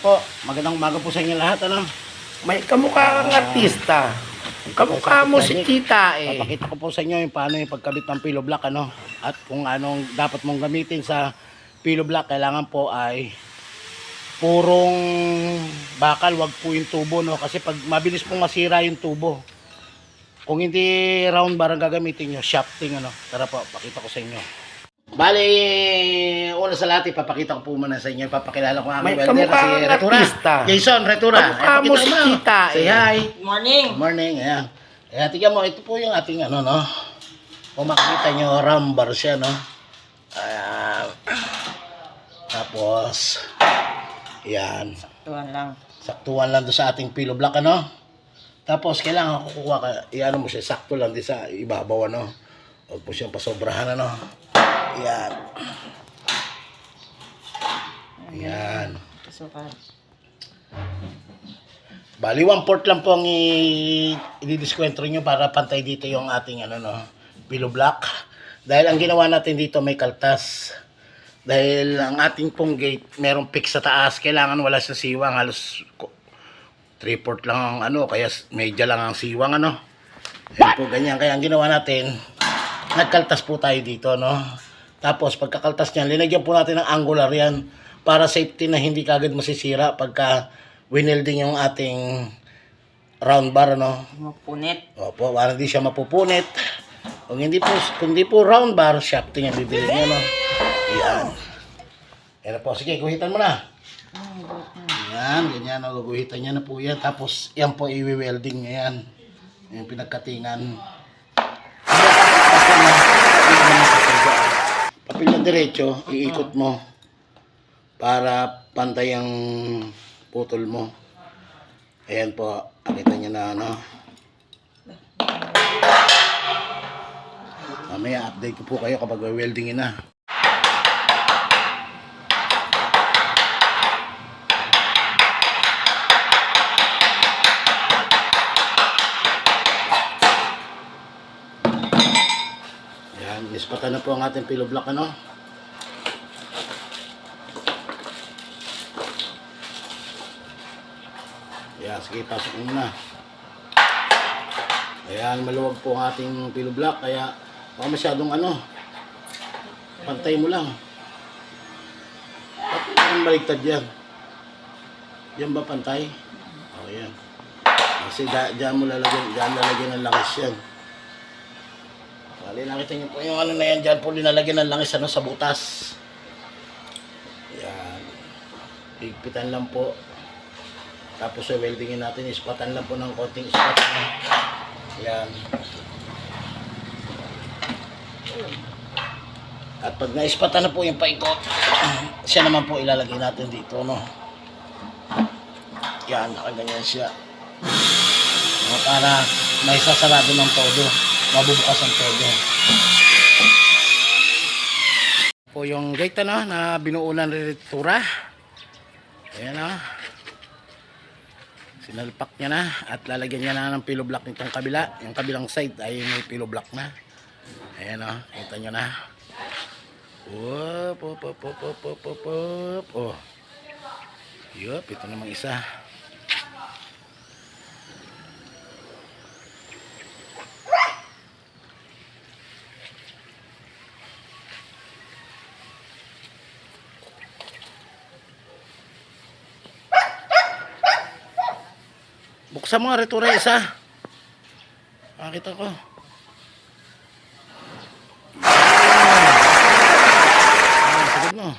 Po, magandang umaga po sa inyo lahat. Ano? May kamukha kang artista. Kamukha mo si Tita eh. Papakita ko po sa inyo yung paano yung pagkabit ng pillow block ano at kung anong dapat mong gamitin sa pillow block kailangan po ay purong bakal wag po yung tubo no kasi pag mabilis pong masira yung tubo kung hindi round bar ang gagamitin nyo shafting ano tara po pakita ko sa inyo Bale, una sa lahat, ipapakita ko po muna sa inyo. Ipapakilala ko ang May aming welder kamukha si kang Retura. artista. Jason, Retura. Kamukha mo si Tita, Say eh. hi. Morning! Good morning. Ayan. Ayan, tingnan mo, ito po yung ating ano, no? Kung makikita nyo, rambar siya, no? Ayan. Tapos, ayan. Tuwan lang. Saktuhan lang doon sa ating pillow block, ano? Tapos, kailangan kukuha ka, iano mo siya, sakto lang din sa ibabaw, ano? Huwag po siyang pasobrahan, ano? Ayan. Ayan. Kasukan. Bali, one port lang po ang i- i-diskwentro nyo para pantay dito yung ating ano, no, pillow block. Dahil ang ginawa natin dito may kaltas. Dahil ang ating pong gate, merong fix sa taas. Kailangan wala sa siwang. Halos 3 port lang ang ano, kaya medya lang ang siwang ano. Ayan po, ganyan. Kaya ang ginawa natin, nagkaltas po tayo dito, no. Tapos pagkakaltas niyan, linagyan po natin ng angular yan para safety na hindi kagad masisira pagka winelding yung ating round bar, no. Mapunit. Opo, para hindi siya mapupunit. Kung hindi po, kung hindi po round bar, shafting ang bibili niya, no. Yan. Yan po. Sige, guhitan mo na. Yan, ganyan. No, guguhitan niya na po yan. Tapos, yan po, i-welding niya yan. Yung pinagkatingan. Papel na diretso, iikot mo para pantay ang putol mo. Ayan po, nakita niyo na ano. Mamaya update ko po kayo kapag weldingin na. Yan, nispatan na po ang ating pillow block ano. Yan, sige, pasok mo na. Ayan, maluwag po ang ating pillow block, kaya baka masyadong ano, pantay mo lang. At parang baligtad yan. Yan ba pantay? O, yan. Kasi da, dyan mo lalagyan, dyan lalagyan ng langis yan. Bali, nakita niyo po yung ano na yan, dyan po linalagyan ng langis ano, sa butas. Yan. Higpitan lang po. Tapos sa weldingin natin, ispatan lang po ng konting ispatan. Yan. At pag naispatan na po yung paikot, siya naman po ilalagay natin dito, no? Yan, nakaganyan siya. No, para may sasarado ng todo. Mabubukas ang todo. Po yung gate ano, na binuunan ritura. Ayan o. Sinalpak niya na at lalagyan niya na ng pillow block nitong kabila. Yung kabilang side ay may pillow block na. Ayan o, kita nyo na. Wop, wop, wop, wop, wop, wop, wop. Oh. Yup, ito namang isa. Buksan mo nga retura isa. Makita ko. Ah, mo.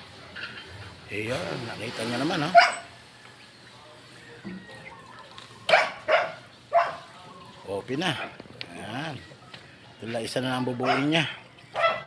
Ayan, nakita niya naman ha. Open na. Ayan. Ito isa na ang bubuin niya.